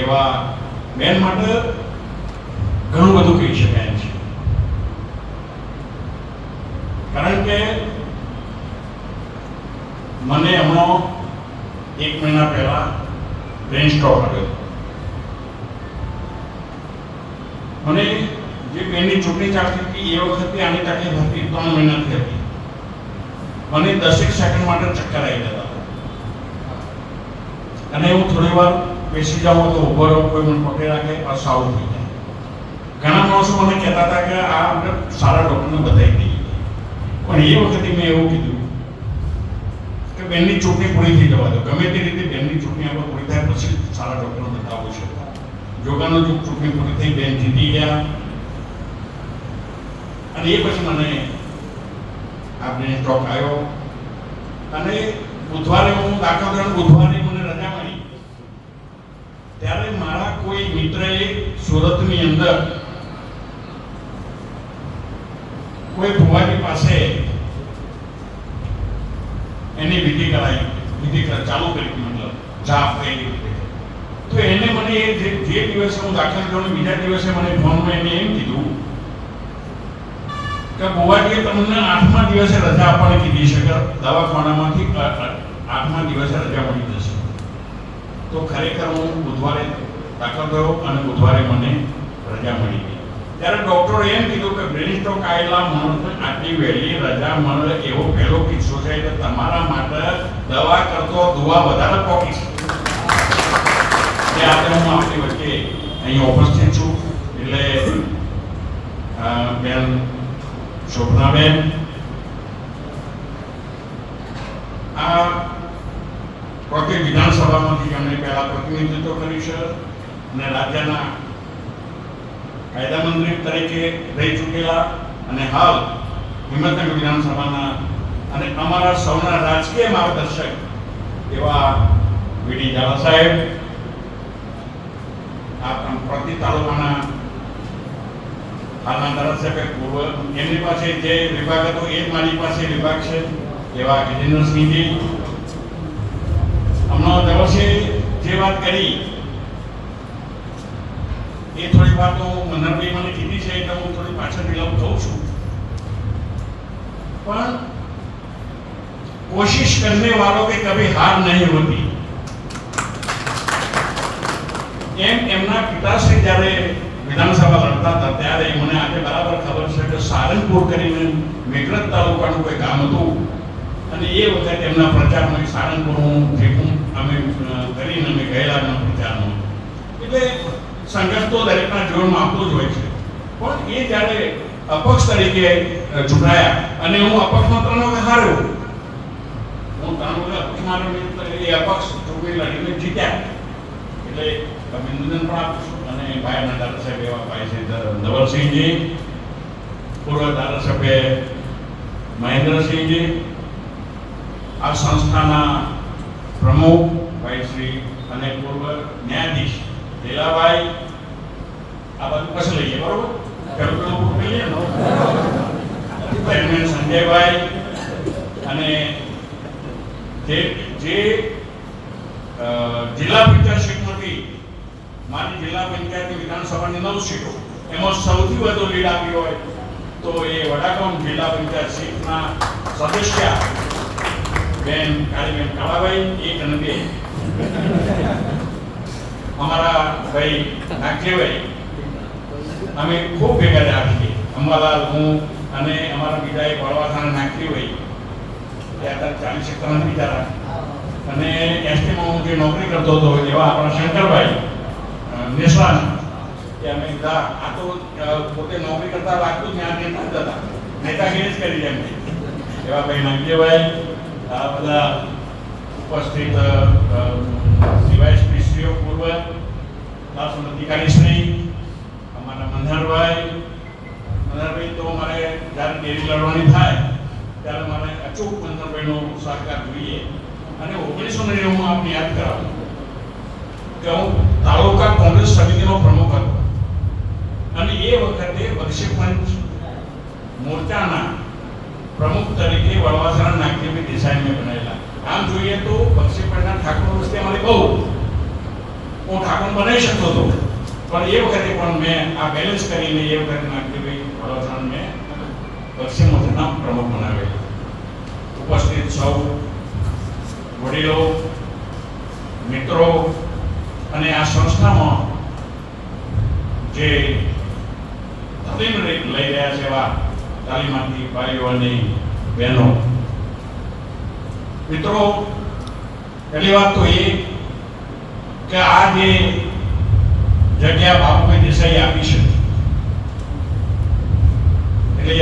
એવા બેન માટે ઘણું બધું કહી શકાય છે. કારણ કે મને હમણાં એક મહિના પહેલા બ્રેન સ્ટ્રોક આવ્યો મને જે બેનની ચૂંટણી ચાલતી હતી, એ વખતે આની તકલીફ હતી ત્રણ મહિનાથી હતી. મને દસેક સેકન્ડ માટે ચક્કર આવી જતા હતા. અને હું થોડી વાર બેસી જાઓ તો ઊભો રહો, કોઈ મને પકડી રાખે આ સારું થઈ જાય. ઘણા માણસો મને કહેતા હતા કે આ આપણે સારા ડૉક્ટરને બતાવી દઈએ. પણ એ વખતે મેં એવું કીધું કે બેનની ચૂંટણી પૂરી થઈ જવા દો. ગમે તે રીતે બેનની ચૂંટણી આપણે પૂરી થાય પછી સારા ડૉક્ટરને બતાવો છે. યોગાનો જો ચૂંટણી પૂરી થઈ, બેન જીતી ગયા. અને એ પછી મને આપણે સ્ટોક આવ્યો. અને બુધવારે હું દાખલ બુધવારે ત્યારે મારા કોઈ મિત્રએ સુરતની અંદર કોઈ ભુવાની પાસે એની વિધિ કરાવી વિધિ ચાલુ કરી મતલબ જાપ એની તો એને મને જે જે દિવસે હું દાખલ થયો બીજા દિવસે મને ફોનમાં એને એમ કીધું કે બુવાજીએ તમને આઠમા દિવસે રજા આપવાની કીધી છે. કે દવાખાનામાંથી આઠમા દિવસે રજા મળી જશે. તો ખરેખર હું બુધવારે દાખલ થયો અને બુધવારે મને રજા મળી ગઈ. ત્યારે ડોક્ટરે એમ કીધું કે બ્રેન આવેલા માણસને આટલી વહેલી રજા મળે એવો પહેલો કિસ્સો છે, એટલે તમારા માટે દવા કરતો દુવા વધારે પોકી છે આજે હું આપણી વચ્ચે અહીં ઉપસ્થિત છું. એટલે બેન, શોભનાબેન આ પોતે વિધાનસભામાંથી જેમણે પહેલા પ્રતિનિધિત્વ કર્યું છે અને રાજ્યના કાયદા મંત્રી તરીકે રહી ચૂકેલા અને હાલ હિંમતનગર વિધાનસભાના અને અમારા સૌના રાજકીય માર્ગદર્શક એવા વીડી ઝાલા સાહેબ પ્રતિ તાલુકાના હાલના ધારાસભ્ય પૂર્વ એમની પાસે જે વિભાગ હતો એ મારી પાસે વિભાગ છે એવા ગજેન્દ્રસિંહજી. હમણાં દિવસે જે વાત કરી, એ થોડી વાતો મનહરભાઈ મને કીધી છે એટલે હું થોડી પાછળ વિલંબ થઉં છું. પણ કોશિશ કરને વાળો કે કભી હાર નહીં હોતી. એમ એમના પિતાશ્રી જ્યારે વિધાનસભા લડતા હતા, ત્યારે મને આજે બરાબર ખબર છે કે સારંગપુર કરીને મેઘરજ તાલુકાનું કોઈ ગામ હતું. અને એ વખતે એમના પ્રચારમાં સારંગપુરનું ભેગું અમે કરીને અમે ગયેલા એમના પ્રચારમાં. એટલે સંઘર્ષ તો દરેકના જીવનમાં આવતો જ હોય છે. પણ એ જ્યારે અપક્ષ તરીકે ચૂંટાયા અને હું અપક્ષમાં ત્રણ વખત હાર્યો હું ત્રણ વખત અપક્ષમાં એ અપક્ષ ચૂંટણી લડીને જીત્યા. એટલે અભિનંદન પણ આપું અને ભાઈના ધારાસભ્ય એવા ભાઈ છે ધવલસિંહજી, પૂર્વ ધારાસભ્ય મહેન્દ્રસિંહજી આ સંસ્થાના પ્રમુખ ભાઈ શ્રી અને પૂર્વ ન્યાયાધીશ લીલાભાઈ આ બધું પછી લઈએ બરોબર? સંજયભાઈ અને જે જે જિલ્લા પંચાયત નથી મારી જિલ્લા પંચાયતની વિધાનસભાની નવ સીટો, એમાં સૌથી વધુ લીડ આપી હોય તો એ વડાગામ જિલ્લા પંચાયત સીટના સદસ્ય બેન કાળીબેન કાળાભાઈ એક અને અમારા ભાઈ નાગજીભાઈ અમે ખૂબ ભેગા રહ્યા છીએ. અંબાલાલ હું અને અમારા બીજા એક વડવાખાના નાગજીભાઈ. ત્યાં ચાલીસ એકરના બિચારા અને એસટીમાં હું જે નોકરી કરતો હતો એવા આપણા શંકરભાઈ અ, કે અમે બધા આ તો પોતે નોકરી કરતા લાગતું ત્યાં નેતા જ હતા. નેતાગીરી જ કરી એમ એવા ભાઈ નાગજીભાઈ આ બધા ઉપસ્થિત અ, અ, શ્રીઓ પૂર્વ દાસન અધિકારીશ્રી અમારા મંધારભાઈ મંધારભાઈ તો મારે જ્યારે ડેરી લડવાની થાય ત્યારે મારે અચૂક મંધારભાઈનો સહકાર જોઈએ. અને ઓગણીસો નેવું આપણે યાદ કરાવું કે હું તાલુકા કોંગ્રેસ સમિતિનો પ્રમુખ હતો. અને એ વખતે બક્ષી પંચ મોરચાના પ્રમુખ તરીકે વડવાસરા નાગદેવી દેસાઈને બનાવેલા. આમ જોઈએ તો બક્ષી પંચના ઠાકોર વસ્તી અમારી બહુ. હું ઠાકોર બનાવી શકતો હતો પણ એ વખતે પણ મેં આ બેલેન્સ કરીને એ વખતે નાગજીભાઈ વડોદરાને મેં પક્ષી મોરચાના પ્રમુખ બનાવેલા. ઉપસ્થિત સૌ વડીલો, મિત્રો અને આ સંસ્થામાં જે તાલીમ લઈ રહ્યા છે એવા તાલીમાર્થી ભાઈઓ અને બહેનો. મિત્રો, પહેલી વાત તો એ કે આ જે જગ્યા બાપુભાઈ દેસાઈ આપી છે, એટલે